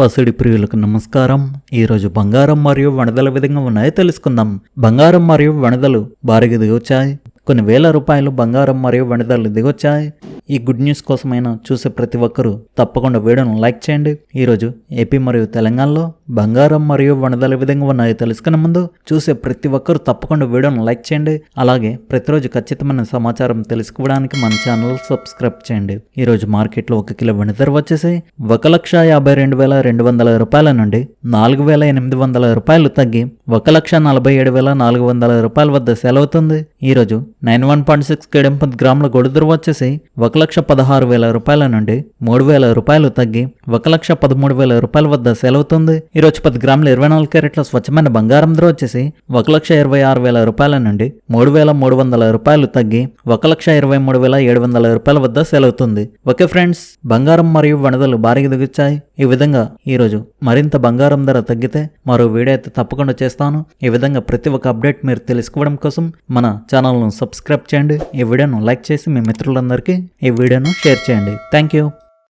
పసిడి ప్రియులకు నమస్కారం. ఈరోజు బంగారం మరియు వణదల విధంగా ఉన్నాయో తెలుసుకుందాం. బంగారం మరియు వనదలు భారీగా దిగొచ్చాయి. కొన్ని వేల రూపాయలు బంగారం మరియు వణదలు దిగొచ్చాయి. ఈ గుడ్ న్యూస్ కోసమైనా చూసే ప్రతి ఒక్కరూ తప్పకుండా వీడియోను లైక్ చేయండి. ఈరోజు ఏపీ మరియు తెలంగాణలో బంగారం మరియు వనదల విధంగా ఉన్నాయో తెలుసుకునే ముందు చూసే ప్రతి ఒక్కరూ తప్పకుండా వీడియోను లైక్ చేయండి. అలాగే ప్రతిరోజు ఖచ్చితమైన సమాచారం తెలుసుకోవడానికి మన ఛానల్ సబ్స్క్రైబ్ చేయండి. ఈరోజు మార్కెట్లో ఒక కిలో వెనుదర వచ్చేసి ఒక లక్ష యాభై రెండు వేల రెండు వందల రూపాయల నుండి నాలుగు వేల ఎనిమిది వందల రూపాయలు తగ్గి ఒక లక్ష నలభై ఏడు వేల నాలుగు వందల రూపాయల వద్ద సెలవుతుంది ఈరోజు నైన్ వన్ పాయింట్ సిక్స్ కేడెంపది గ్రాముల గొడు వచ్చేసి ఒక లక్ష పదహారు వేల రూపాయల నుండి మూడు వేల రూపాయలు తగ్గి ఒక లక్ష పదమూడు వేల రూపాయల వద్ద సెలవుతుంది ఈరోజు పది గ్రాముల ఇరవై నాలుగు క్యారెట్ల స్వచ్ఛమైన బంగారం ధర వచ్చేసి ఒక లక్ష ఇరవై ఆరు వేల రూపాయల నుండి మూడు వేల మూడు వందల రూపాయలు తగ్గి ఒక లక్ష ఇరవై మూడు వేల ఏడు వందల రూపాయల వద్ద సెలవుతుంది. ఓకే ఫ్రెండ్స్ బంగారం మరియు వనదలు భారీగా దిగుచ్చాయి ఈ విధంగా ఈరోజు మరింత బంగారం ధర తగ్గితే మరో వీడియో అయితే తప్పకుండా చేస్తాను. ఈ విధంగా ప్రతి ఒక్క అప్డేట్ మీరు తెలుసుకోవడం కోసం మన ఛానల్ను సబ్స్క్రైబ్ చేయండి. ఈ వీడియోను లైక్ చేసి మీ మిత్రులందరికీ ఈ వీడియోను షేర్ చేయండి. Thank you.